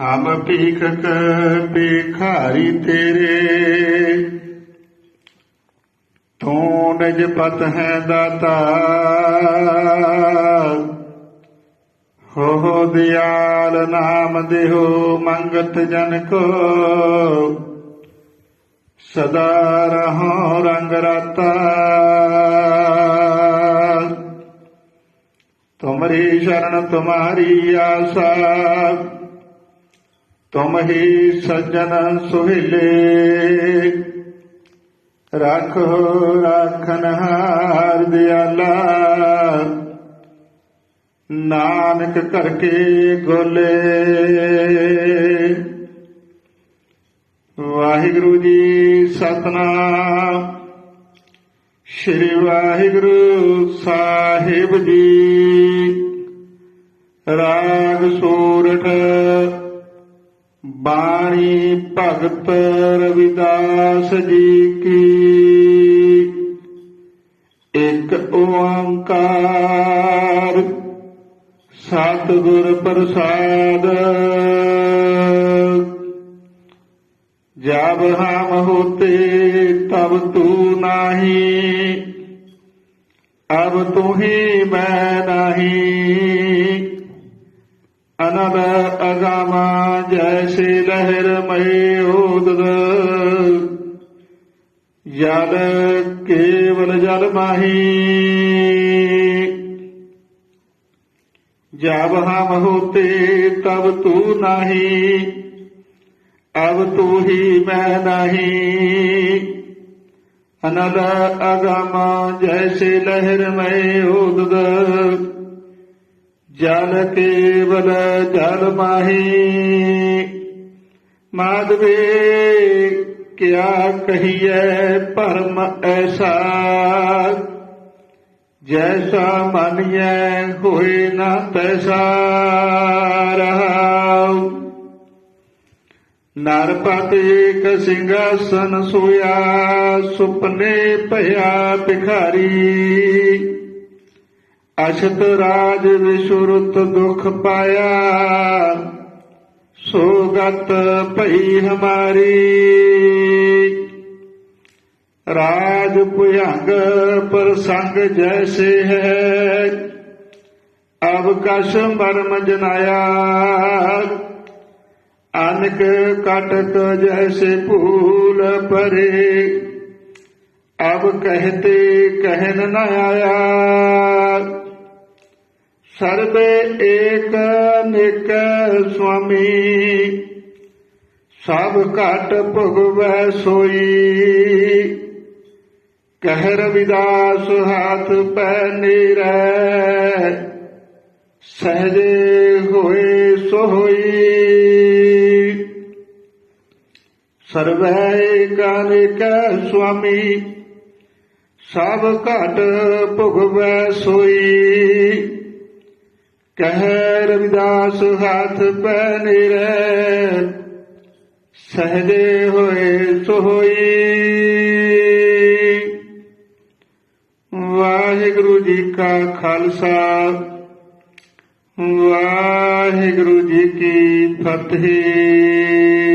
ਹਮ ਭੀਖਕ ਭਿਖਾਰੀ ਤੇਰੇ। ਤੂੰ ਨਿਜ ਪਤ ਹੈ ਦਾਤਾ। ਹੋ ਦਿਆਲ ਨਾਮ ਦੇਹੋ, ਮੰਗਤ ਜਨ ਕੋ। ਸਦਾ ਰਹੋ ਰੰਗ ਰਾਤਾ। ਤੁਮਰੀ ਸ਼ਰਨ, ਤੁਮਾਰੀ ਆਸਾ। ਤੁਮ ਹੀ ਸੱਜਣ ਸੁਹਿਲੇ। ਰੱਖੋ ਰਾਖਨ ਹਾਰ ਦਿਆਲਾ। ਨਾਨਕ ਕਰਕੇ ਗੋਲੇ। ਵਾਹਿਗੁਰੂ ਜੀ ਸਤਨਾਮ। ਸ੍ਰੀ ਵਾਹਿਗੁਰੂ ਸਾਹਿਬ ਜੀ। ਰਾਗ ਸੂਰਠ ਬਾਣੀ ਭਗਤ ਰਵਿਦਾਸ ਜੀ ਕੀ। ਇੱਕ ਓੰਕਾਰ ਸਤਿਗੁਰ ਪ੍ਰਸਾਦ। ਜਬ ਹਮ ਹੋਤੇ ਤਬ ਤੂ ਨਾਹੀ, ਅਬ ਤੂੰ ਹੀ ਮੈਂ ਨਾਹੀ। ਅਨਦ ਅਗਾਮਾ ਜੈਸੇ ਰਹੇ ਉਦਗ। ਯਾਦ ਕੇਵਲ ਜਲ ਮਾਹੀ। ਜਬ ਹਮ ਹੋਤੇ ਤਬ ਤੂ ਨਾਹੀ। ਅਬ ਤੂ ਹੀ ਮੈਂ ਨਹੀਂ। ਅਨਦ ਅਗਮ ਜੈਸੇ ਲਹਿਰ ਮੈਂ ਉਦਗ। ਜਲ ਕੇਵਲ ਜਲ ਮਾਹੀ। ਮਾਧਵੇ ਕਿਆ ਕਹੀਐ ਭਰਮ ਐਸਾ। ਜੈਸਾ ਮਨਿਐ ਹੋਏ ਨਾ ਤੈਸਾ ਰਹਾਉ। ਨਰਪਤ ਏਕ ਸਿੰਘਾਸਨ ਸੋਇਆ, ਸੁਪਨੇ ਭਇਆ ਭਿਖਾਰੀ। ਅਸ਼ਤ ਰਾਜ ਵਿਸ਼ੁਰਤ ਦੁਖ ਪਾਇਆ ਸੋ ਸੋਗਤ ਭਈ ਹਮਾਰੀ। ਰਾਜ ਭੁਯੰਗ ਪ੍ਰਸੰਗ ਜੈਸੇ ਹੈ। ਅਬ ਕਸ਼ ਮਰਮ ਜਨਾਇਆ। ਅਨਕ ਕਟਕ ਜੈਸੇ ਭੂਲ ਪਰੇ ਅਬ ਕਹਤੇ ਕਹਿਨ ਨ ਆਇਆ। ਸਰਬੇ ਏਕ ਨਿਕ ਸੁਆਮੀ। ਸਭ ਘਟ ਭੁਗਵੈ ਸੋਈ। ਕਹਿ ਰਵਿਦਾਸ ਹਾਥ ਪੈ ਨੀਰੈ। ਸਹਜੇ ਹੋਏ ਸੋ ਹੋਈ। ਸਰਵੈ ਕਾਨਿਕ ਸੁਆਮੀ, ਸਭ ਘਟ ਭੁਗਵੈ ਸੋਈ। ਕਹਿ ਰਵਿਦਾਸ ਹੱਥ ਪੈ ਨਿਰੈ। ਸਹਜੇ ਹੋਏ ਸੋ ਵਾਹਿਗੁਰੂ ਜੀ ਕਾ ਖਾਲਸਾ ਵਾਹਿਗੁਰੂ ਜੀ ਕੀ ਫਤਿਹ।